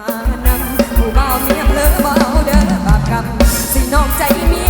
มานำผู้เบาเมียเพลอเบาเด้อบาปกรรมสินอกใจเมีย